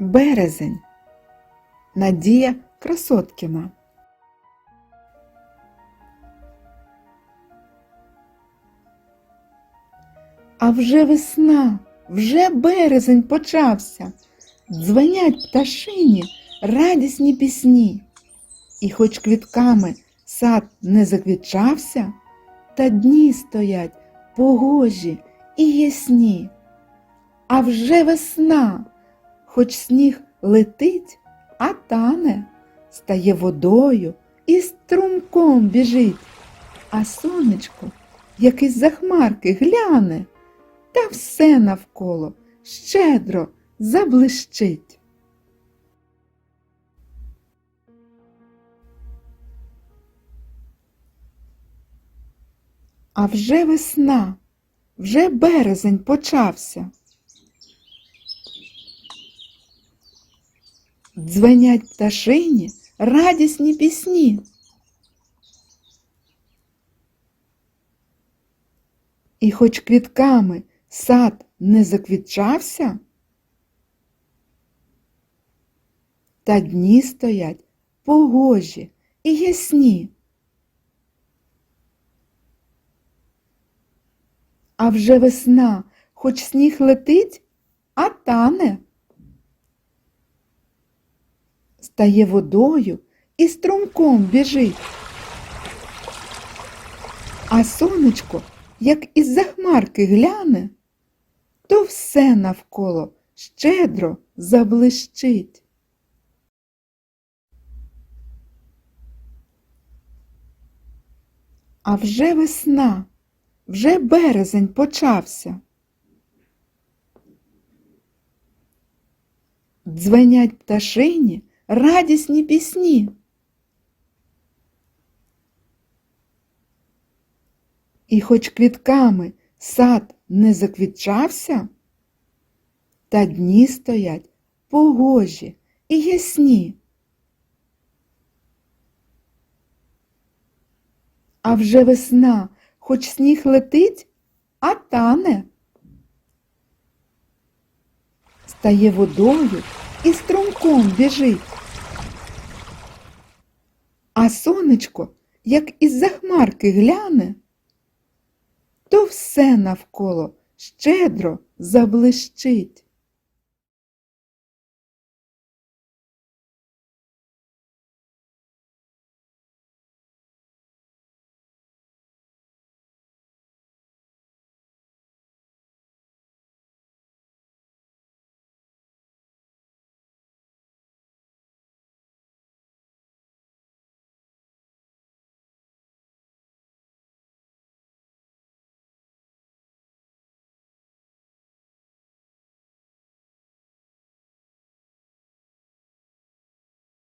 Березень. Надія Красоткіна. А вже весна, вже березень почався. Дзвенять пташині радісні пісні. І хоч квітками сад не заквітчався, та дні стоять погожі і ясні. А вже весна, хоч сніг летить, а тане, стає водою і струмком біжить, а сонечко, як із за хмарки гляне, та все навколо щедро заблищить. А вже весна, вже березень почався. Дзвенять пташині радісні пісні. І хоч квітками сад не заквітчався, та дні стоять погожі і ясні. А вже весна, хоч сніг летить, а тане. Стає водою і струмком біжить. А сонечко, як із за хмарки гляне, то все навколо щедро заблищить. А вже весна, вже березень почався. Дзвенять пташині радісні пісні. І хоч квітками сад не заквітчався, та дні стоять погожі і ясні. А вже весна, хоч сніг летить, а тане. Стає водою і струмком біжить. А сонечко, як із за хмарки гляне, то все навколо щедро заблищить.